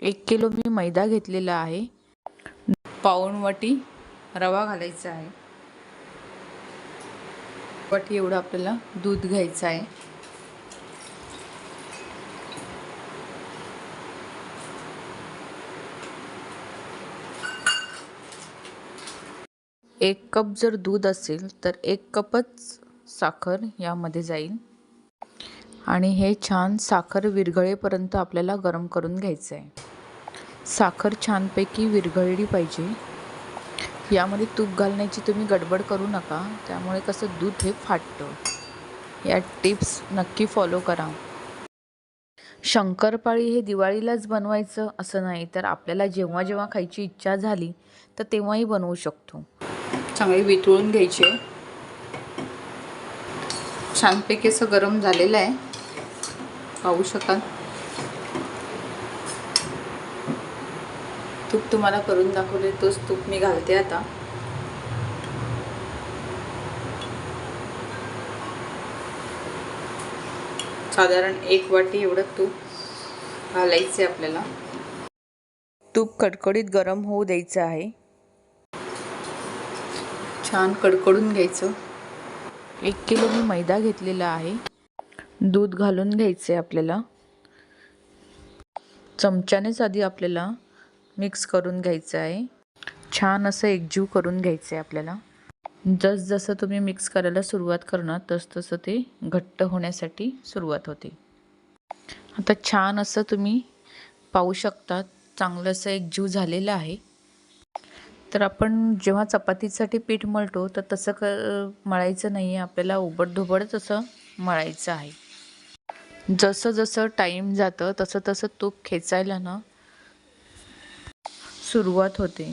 एक किलो मी मैदा घेतलेला आहे. पाऊण वाटी रवा घालायचा आहे. वाटी एवढं आपल्याला दूध घ्यायचं आहे. एक कप जर दूध असेल तर एक कपच साखर यामध्ये जाईल. आणि हे छान साखर विरघळेपर्यंत आपल्याला गरम करून घ्यायचं आहे साखर छानपैकी विरघळली पाहिजे. यामध्ये तूप घालण्याची तुम्ही गडबड करू नका. त्यामुळे कसं दूध हे फाटतं. या टिप्स नक्की फॉलो करा. शंकरपाळी हे दिवाळीलाच बनवायचं असं नाही तर आपल्याला जेव्हा जेव्हा खायची इच्छा झाली तर तेव्हाही बनवू शकतो. चांगली वितळून घ्यायचे. छानपैकी असं गरम झालेलं आहे. पाहू शकाल? तूप तुम्हाला करून दाखवले तोच तूप मी घालते आता. साधारण एक वाटी एवढं तूप घालायचं आहे आपल्याला. तूप कडकडीत गरम होऊ द्यायचं आहे. छान कडकडून घ्यायचं. एक किलो मी मैदा घेतलेला आहे. दूध घालून घ्यायचे आपल्याला. चमच्यानेच आधी आपल्याला मिक्स करून घ्यायचं आहे. छान असं एकजीव करून घ्यायचं आहे आपल्याला. जसजसं तुम्ही मिक्स करायला सुरुवात करणार तसतसं ते घट्ट होण्यासाठी सुरुवात होते. आता छान असं तुम्ही पाहू शकता चांगलं असं एकजीव झालेलं आहे. तर आपण जेव्हा चपातीसाठी पीठ मळतो तर तसं क मळायचं नाही आहे आपल्याला उबडधोबडच असं मळायचं आहे. जसं जसं टाईम जातं तसं तसं तूप खेचायला ना सुरुवात होते.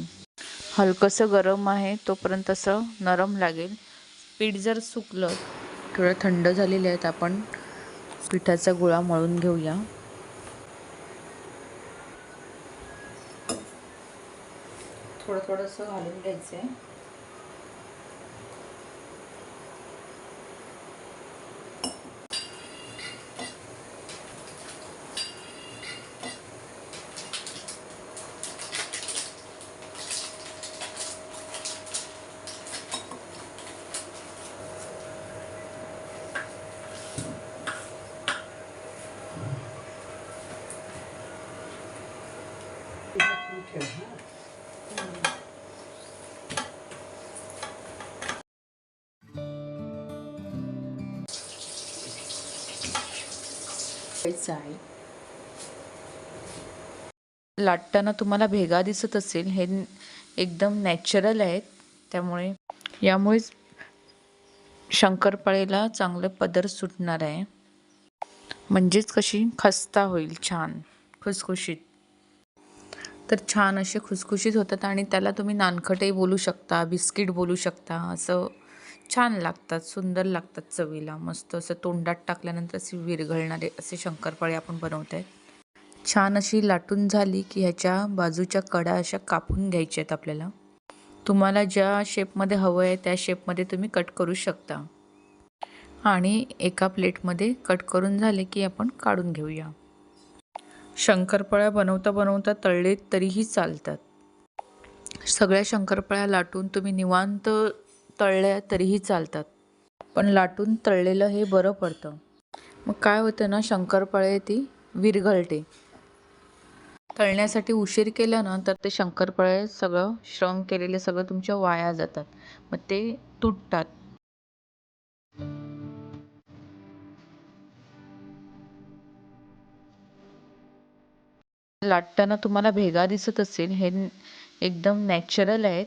हलकंसं गरम आहे तोपर्यंत असं नरम लागेल. पीठ जर सुकलं थोडं थंड झालेले आहेत आपण पिठाचा गोळा मळून घेऊया. थोडं थोडंसं घालून घ्यायचं आहे घ्यायचं लाटताना तुम्हाला भेगा दिसत असेल हे एकदम नॅचरल आहेत. त्यामुळे यामुळेच शंकरपाळेला चांगलं पदर सुटणार आहे. म्हणजेच कशी खस्ता होईल छान खुसखुशीत. तर छान असे खुसखुशीत होतात आणि त्याला तुम्ही नानखटही बोलू शकता बिस्किट बोलू शकता. असं छान लागतात सुंदर लागतात चवीला. मस्त असं तोंडात टाकल्यानंतर असे विरघळणारे असे शंकरपाळे आपण बनवत आहेत छान अशी लाटून झाली की ह्याच्या बाजूच्या कडा अशा कापून घ्यायच्या आहेत आपल्याला. तुम्हाला ज्या शेपमध्ये हवं आहे त्या शेपमध्ये तुम्ही कट करू शकता. आणि एका प्लेटमध्ये कट करून झाले की आपण काढून घेऊया. शंकरपाळ्या बनवता बनवता तळले तरीही चालतात. सगळ्या शंकरपाळ्या लाटून तुम्ही निवांत तळल्या तरीही चालतात. पण लाटून तळलेलं हे बरं पडतं. मग काय होतं ना शंकरपाळे ती विरघळते. तळण्यासाठी उशीर केला ना तर ते शंकरपाळे सगळं श्रम केलेले सगळं तुमच्या वाया जातात. मग ते तुटतात. लाटताना तुम्हाला भेगा दिसत असेल हे एकदम नॅचरल आहेत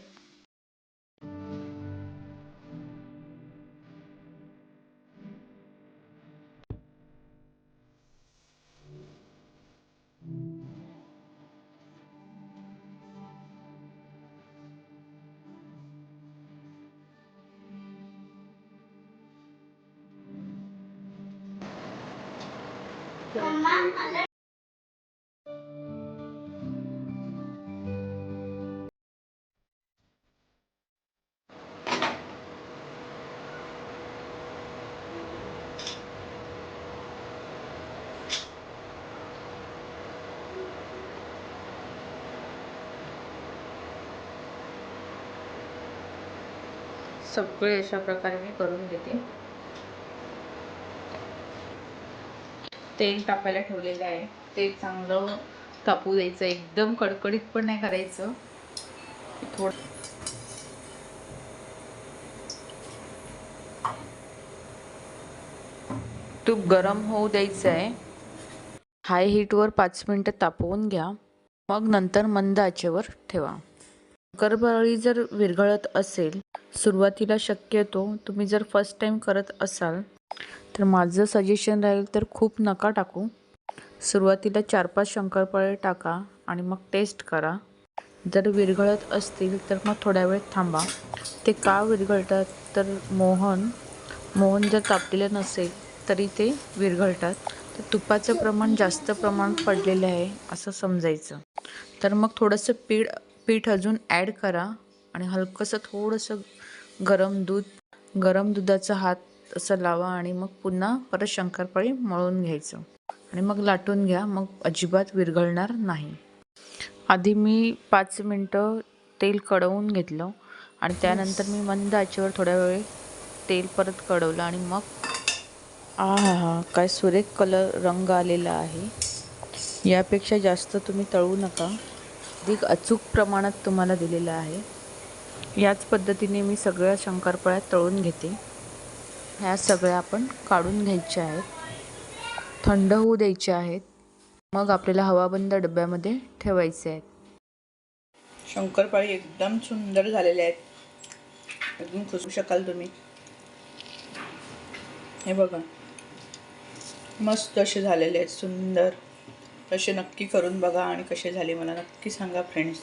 सगळे अशा प्रकारे मी करून घेते तेल तापायला ठेवलेलं आहे. ते चांगलं तापू द्यायचं. एकदम कडकडीत पण नाही करायचं. थोडं तूप गरम होऊ द्यायचं आहे. हाय हीटवर पाच मिनटं तापवून घ्या. मग नंतर मंद आचेवर ठेवा. शंकरपाळी जर विरघळत असेल सुरुवातीला शक्यतो तुम्ही जर फर्स्ट टाईम करत असाल तर माझं सजेशन राहील तर खूप नका टाकू. सुरुवातीला चार पाच शंकरपाळे टाका आणि मग टेस्ट करा. जर विरघळत असतील तर मग थोड्या वेळ थांबा. ते का विरघळतात? तर मोहन मोहन जर तापलेलं नसेल तरी ते विरघळतात. तर तुपाचं प्रमाण जास्त प्रमाण पडलेलं आहे असं समजायचं. तर मग थोडंसं पीठ पीठ अजून ॲड करा आणि हलकंसं थोडंसं गरम दूध गरम दुधाचा हात असं लावा आणि मग पुन्हा परत शंकरपाळी मळून घ्यायचं. आणि मग लाटून घ्या मग अजिबात विरघळणार नाही. आधी मी पाच मिनटं तेल कडवून घेतलं आणि त्यानंतर मी मंद आचेवर थोड्या वेळ तेल परत कढवलं आणि मग आ हा हा काय सुरेख कलर रंग आलेला आहे. यापेक्षा जास्त तुम्ही तळू नका. अधिक अचूक प्रमाणात तुम्हाला दिलेलं आहे. याच पद्धतीने मी सगळ्या शंकरपाळ्या तळून घेते. ह्या सगळ्या आपण काढून घ्यायच्या आहेत. थंड होऊ द्यायच्या आहेत. मग आपल्याला हवाबंद डब्यामध्ये ठेवायचे आहेत. शंकरपाळी एकदम सुंदर झालेले आहेत. एकदम खुसू शकाल तुम्ही. हे बघा. मस्त असे झालेले आहेत. सुंदर. तसे नक्की करून बघा आणि कसे झाले मला नक्की सांगा फ्रेंड्स